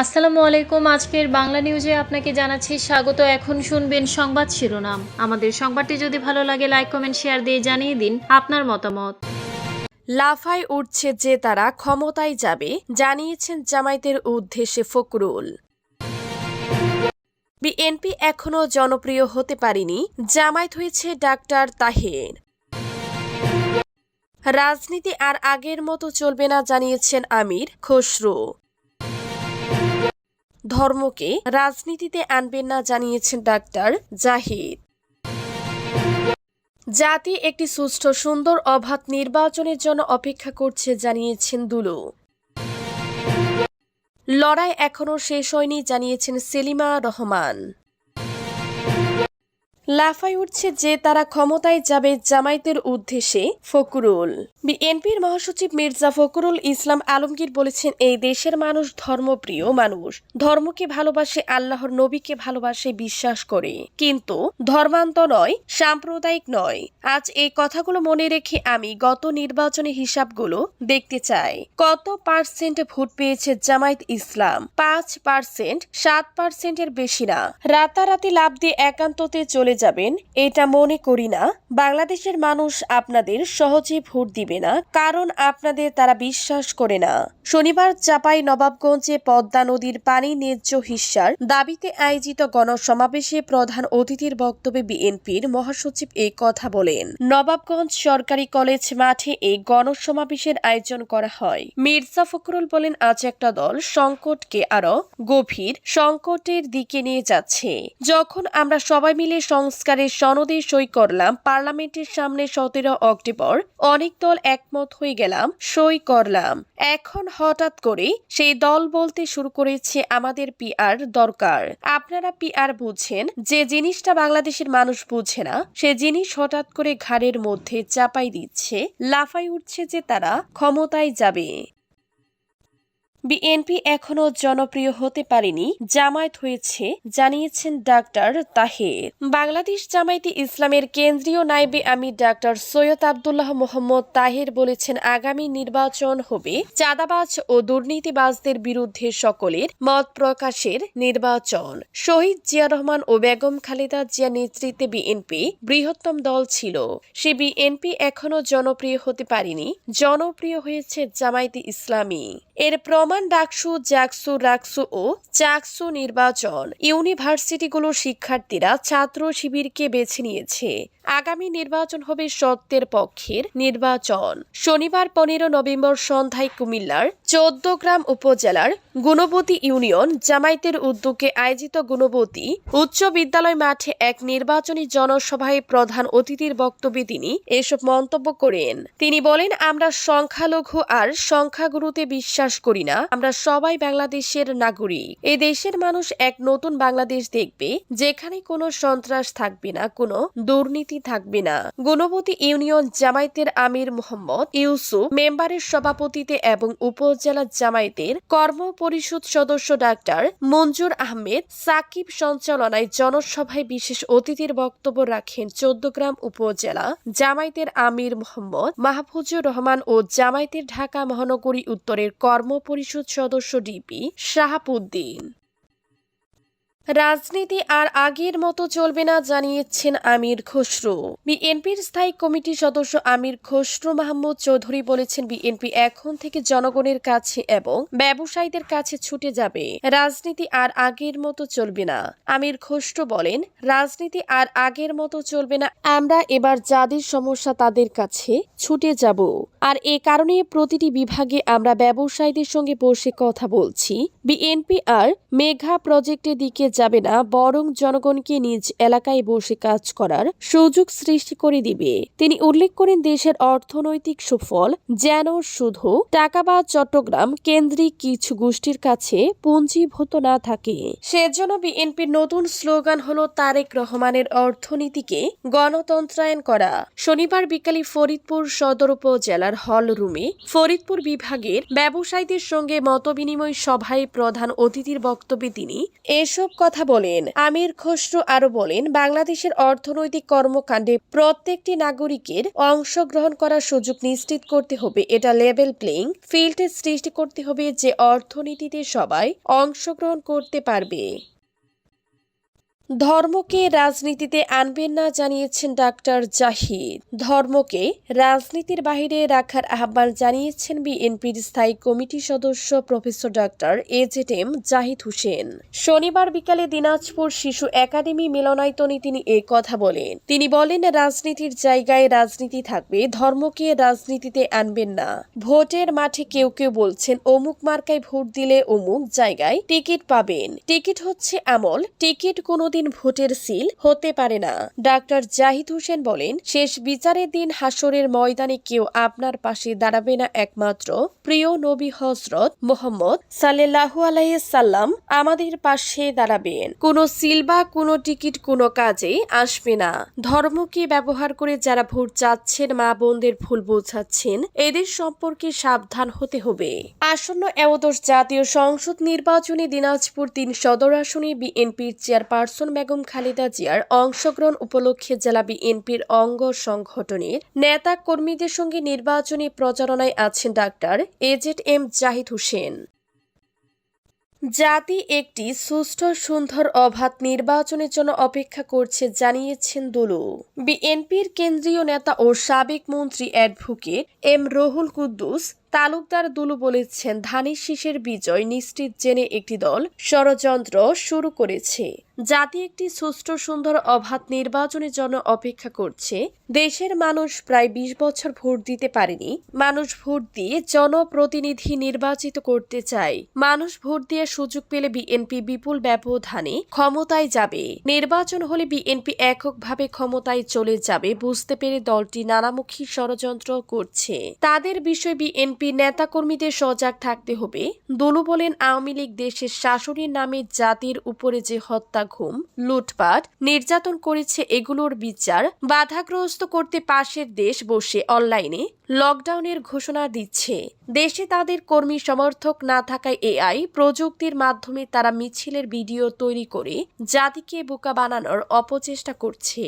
আসসালামু আলাইকুম। আজকের বাংলা নিউজে আপনাকে জানাচ্ছি স্বাগত। এখন শুনবেন সংবাদ শিরোনাম। আমাদের সংবাদটি যদি ভালো লাগে লাইক কমেন্ট শেয়ার দিয়ে জানিয়ে দিন আপনার মতামত। লাফায় উঠছে যে তারা ক্ষমতায় যাবে, জানিয়েছেন জামায়াতের উদ্দেশ্যে ফকরুল বিএনপি এখনও জনপ্রিয় হতে পারেনি, জামায়াত হয়েছে ডাক্তার তাহের। রাজনীতি আর আগের মতো চলবে না, জানিয়েছেন আমির খসরু। ধর্মকে রাজনীতিতে আনবেন না জানিয়েছেন ডাক্তার জাহিদ। জাতি একটি সুষ্ঠু, সুন্দর, অবাধ নির্বাচনের জন্য অপেক্ষা করছে জানিয়েছেন দুলু। লড়াই এখনও শেষ হয়নি জানিয়েছেন সেলিমা রহমান। লাফাই উঠছে যে তারা ক্ষমতায় যাবে জামায়াতের উদ্দেশ্যে ফকরুল বিএনপির মহাসচিব মির্জা ফখরুল ইসলাম আলমগীর বলেছেন, এই দেশের মানুষ ধর্মপ্রিয় মানুষ। ধর্মকে ভালোবাসে, আল্লাহর নবীকে ভালোবাসে, বিশ্বাস করে। কিন্তু ধর্মান্ত নয়, সাম্প্রদায়িক নয়। আজ এই কথাগুলো মনে রেখে আমি গত নির্বাচনী হিসাবগুলো দেখতে চাই। কত পার্সেন্ট ভোট পেয়েছে জামায়াত ইসলাম? পাঁচ পার্সেন্ট, সাত পার্সেন্টের বেশি না। রাতারাতি লাভ দিয়ে একান্ততে চলে যাবেন, এটা মনে করি না। বাংলাদেশের মানুষ আপনাদের সহজে ভোট দিবে না, কারণ আপনাদের তারা বিশ্বাস করে না। শনিবার চাপাই নবাবগঞ্জে পদ্মা নদীর পানি ন্যায্য হিস্যার দাবিতে আয়োজিত গণসমাবেশে প্রধান অতিথির বক্তব্যে বিএনপির মহাসচিব এই কথা বলেন। নবাবগঞ্জ সরকারি কলেজ মাঠে এই গণসমাবেশের আয়োজন করা হয়। মির্জা ফখরুল বলেন, আজ একটা দল সংকটকে আরও গভীর সংকটের দিকে নিয়ে যাচ্ছে। যখন আমরা সবাই মিলে সংস্কারের সনদে সই করলাম, পার্লামেন্টের সামনে সতেরো অক্টোবর। অনেক দল একমত হয়ে গেলাম, সই করলাম। এখন হঠাৎ করে সেই দল বলতে শুরু করেছে আমাদের পিআর দরকার। আপনারা পিআর বুঝছেন যে জিনিসটা বাংলাদেশের মানুষ বুঝে না, সে জিনিস হঠাৎ করে ঘাড়ের মধ্যে চাপাই দিচ্ছে, লাফাই উঠছে যে তারা ক্ষমতায় যাবে। বিএনপি এখনও জনপ্রিয় হতে পারেনি, জামায়াত হয়েছে, জানিয়েছেন ডাক্তার তাহের। বাংলাদেশ জামায়াতে ইসলামের কেন্দ্রীয় নাইবে আমি ডাক্তার সৈয়দ আবদুল্লাহ মোহাম্মদ তাহের বলেছেন, আগামী নির্বাচন হবে চাঁদাবাজ ও দুর্নীতিবাজদের বিরুদ্ধে সকলের মত প্রকাশের নির্বাচন। শহীদ জিয়া রহমান ও বেগম খালেদা জিয়া নেতৃত্বে বিএনপি বৃহত্তম দল ছিল। সে বিএনপি এখনও জনপ্রিয় হতে পারেনি, জনপ্রিয় হয়েছে জামায়াতে ইসলামী। এর প্রমাণ ডাকসু জ্যাকসু রাকসু ও চাকসু নির্বাচন। ইউনিভার্সিটিগুলোর শিক্ষার্থীরা ছাত্র শিবিরকে বেছে নিয়েছে। আগামী নির্বাচন হবে সত্যের পক্ষের নির্বাচন। শনিবার পনেরো নভেম্বর সন্ধ্যায় কুমিল্লার চৌদ্দগ্রাম উপজেলার গুণবতী ইউনিয়ন জামায়াতের উদ্যোগে আয়োজিত গুণবতী উচ্চ বিদ্যালয় মাঠে এক নির্বাচনী জনসভায় প্রধান অতিথির বক্তব্যে তিনি এসব মন্তব্য করেন। তিনি বলেন, আমরা সংখ্যালঘু আর সংখ্যাগুরুতে বিশ্বাস করি না। আমরা সবাই বাংলাদেশের নাগরিক। এ দেশের মানুষ এক নতুন বাংলাদেশ দেখবে, যেখানে কোনো সন্ত্রাস থাকবে না, কোনো দুর্নীতি থাকবে না। গুণবতী ইউনিয়ন জামায়াতের আমির মোহাম্মদ ইউসুফ, মেম্বারের সভাপতিতে এবং উপজেলা জামায়াতের কর্ম পরিষদ সদস্য ডাক্তার মঞ্জুর আহমেদ সাকিব সঞ্চালনায় জনসভায় বিশেষ অতিথির বক্তব্য রাখেন চৌদ্দগ্রাম উপজেলা জামায়াতের আমির মোহাম্মদ মাহফুজুর রহমান ও জামায়াতের ঢাকা মহানগরী উত্তরের কর্ম পরিষদ সদস্য ডিপি শাহাবুদ্দিন। রাজনীতি আর আগের মতো চলবে না, জানিয়েছেন আমির খসরু। বিএনপির স্থায়ী কমিটির সদস্য আমির খসরু মাহমুদ চৌধুরী বলেছেন, বিএনপি এখন থেকে জনগণের কাছে এবং ব্যবসায়ীদের কাছে ছুটে যাবে। রাজনীতি আর আগের মতো চলবে না। আমির খসরু বলেন, রাজনীতি আর আগের মতো চলবে না। আমরা এবার যাদের সমস্যা তাদের কাছে ছুটে যাব। আর এ কারণে প্রতিটি বিভাগে আমরা ব্যবসায়ীদের সঙ্গে বসে কথা বলছি। বিএনপি আর মেঘা প্রজেক্টের দিকে যাবে না, বরং জনগণকে নিজ এলাকায় বসে কাজ করার সুযোগ সৃষ্টি করে দিবে। তিনি উল্লেখ করেন, দেশের অর্থনৈতিক সুফল যেন শুধু টাকা বা চট্টগ্রাম কেন্দ্রিক কিছু গোষ্ঠীর কাছে পুঞ্জীভূত না থাকে। সেজন্য বিএনপির নতুন স্লোগান হলো তারেক রহমানের অর্থনীতিকে গণতন্ত্রায়ন করা। শনিবার বিকালে ফরিদপুর সদর উপজেলার হল রুমে ফরিদপুর বিভাগের ব্যবসায়ীদের সঙ্গে মতবিনিময় সভায় প্রধান অতিথির বক্তব্যে তিনি এসব কথা কথা বলেন। আমির খসরু আরও বলেন, বাংলাদেশের অর্থনৈতিক কর্মকাণ্ডে প্রত্যেকটি নাগরিকের অংশগ্রহণ করার সুযোগ নিশ্চিত করতে হবে। এটা লেভেল প্লেইং ফিল্ড সৃষ্টি করতে হবে যে অর্থনীতিতে সবাই অংশগ্রহণ করতে পারবে। ধর্মকে রাজনীতিতে আনবেন না জানিয়েছেন ডাক্তার জাহিদ। ধর্মকে রাজনীতির বাইরে রাখার আহ্বান জানিয়েছেন বিএনপির স্থায়ী কমিটি সদস্য professor doctor AZ M Zahid Hossain. শনিবার বিকালে দিনাজপুর শিশু একাডেমি মিলনায়তনে তিনি এ কথা বলেন। তিনি বলেন, রাজনীতির জায়গায় রাজনীতি থাকবে, ধর্মকে রাজনীতিতে আনবেন না। ভোটের মাঠে কেউ কেউ বলছেন, অমুক মার্কায় ভোট দিলে অমুক জায়গায় টিকিট পাবেন। টিকিট হচ্ছে আমল, টিকিট কোনোদিন ভোটের সিল হতে পারে না। ডাক্তার জাহিদ হোসেন বলেন, শেষ বিচারের দিন হাসরের ময়দানে কেউ আপনার পাশে দাঁড়াবে না একমাত্র প্রিয় নবী হজরত মোহাম্মদ সাল্লাহু আলাইসাল্লাম আমাদের পাশে দাঁড়াবেন। কোনো সিল বা কোনো টিকিট কোনো কাজে আসবে না। ধর্মকে ব্যবহার করে যারা ভোট চাচ্ছেন, মা বোনদের ভুল বোঝাচ্ছেন, এদের সম্পর্কে সাবধান হতে হবে। আসন্ন একাদশ জাতীয় সংসদ নির্বাচনে দিনাজপুর তিন সদর আসনে বিএনপির চেয়ারপারসন বেগম, খালেদা জিয়ার অংশগ্রহণ উপলক্ষে জেলা বিএনপির অঙ্গ সংগঠনের নেতা কর্মীদের সঙ্গে নির্বাচনী প্রচারণায় আছেন doctor AZ M Zahid Hossain. জাতি একটি সুষ্ঠু, সুন্দর, অবাধ নির্বাচনের জন্য অপেক্ষা করছে জানিয়েছেন দুলু। বিএনপির কেন্দ্রীয় নেতা ও সাবেক মন্ত্রী অ্যাডভোকেট এম রহুল কুদ্দুস তালুকদার দুলু বলেছেন, ধানের শীষের বিজয় নিশ্চিত জেনে একটি দল ষড়যন্ত্র শুরু করেছে। জাতি একটি সুষ্ঠু, সুন্দর, অবাধ নির্বাচনের জন্য অপেক্ষা করছে। দেশের মানুষ প্রায় বিশ বছর ভোট দিতে পারেনি। মানুষ ভোট দিয়ে জনপ্রতিনিধি নির্বাচিত করতে চায়। মানুষ ভোট দিয়ে সুযোগ পেলে বিএনপি বিপুল ব্যবধানে ক্ষমতায় যাবে। নির্বাচন হলে বিএনপি এককভাবে ক্ষমতায় চলে যাবে, বুঝতে পেরে দলটি নানামুখী ষড়যন্ত্র করছে। তাদের বিষয়ে বিএনপি নেতাকর্মীদের সজাগ থাকতে হবে। দলু বলেন, আওয়ামী লীগ দেশের শাসনের নামে জাতির উপরে যে হত্যা, ঘুম, লুটপাট নির্যাতন করেছে, এগুলোর বিচার বাধাগ্রস্ত করতে পাশের দেশ বসে অনলাইনে লকডাউনের ঘোষণা দিচ্ছে। দেশে তাদের কর্মী সমর্থক না থাকায় এআই প্রযুক্তির মাধ্যমে তারা মিছিলের ভিডিও তৈরি করে জাতিকে বোকা বানানোর অপচেষ্টা করছে।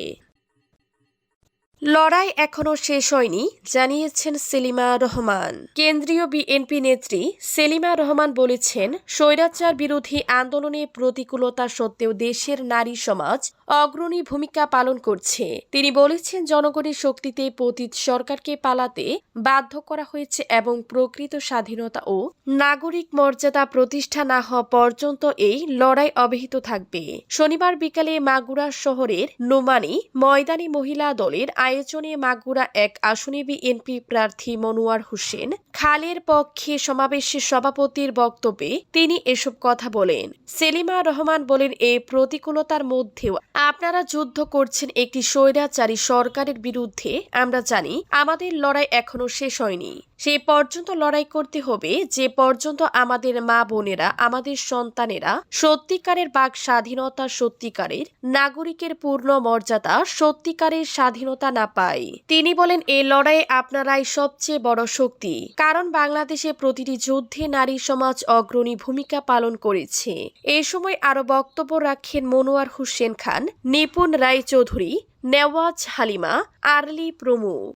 লড়াই এখনও শেষ হয়নি, জানিয়েছেন সেলিমা রহমান। কেন্দ্রীয় বিএনপি নেত্রী সেলিমা রহমান বলেছেন, স্বৈরাচার বিরোধী আন্দোলনে প্রতিকূলতা সত্ত্বেও দেশের নারী সমাজ অগ্রণী ভূমিকা পালন করছে। তিনি বলেছেন, জনগণের শক্তিতে পতিত সরকারকে পালাতে বাধ্য করা হয়েছে এবং প্রকৃত স্বাধীনতা ও নাগরিক মর্যাদা প্রতিষ্ঠা না হওয়া পর্যন্ত এই লড়াই অব্যাহত থাকবে। শনিবার বিকালে মাগুরা শহরের নোমানি ময়দানি মহিলা দলের আয়োজনে মাগুরা এক আসনে বিএনপি প্রার্থী মনোয়ার হোসেন খালের পক্ষে সমাবেশে সভাপতির বক্তব্যে তিনি এসব কথা বলেন। সেলিমা রহমান বলেন এই প্রতিকূলতার মধ্যেও আপনারা যুদ্ধ করছেন একটি স্বৈরাচারী সরকারের বিরুদ্ধে আমরা জানি আমাদের লড়াই এখনও শেষ হয়নি। সে পর্যন্ত লড়াই করতে হবে, যে পর্যন্ত আমাদের মা বোনেরা, আমাদের সন্তানেরা সত্যিকারের বাক স্বাধীনতা সত্যিকারের নাগরিকের পূর্ণ মর্যাদা সত্যিকারের স্বাধীনতা না পায়। তিনি বলেন এই লড়াইয়ে আপনারাই সবচেয়ে বড় শক্তি। কারণ বাংলাদেশে প্রতিটি যুদ্ধে নারী সমাজ অগ্রণী ভূমিকা পালন করেছে। এ সময় আরও বক্তব্য রাখেন মনোয়ার হোসেন খান, নিপুণ রায় চৌধুরী নেওয়াজ হালিমা, আরলি প্রমুখ।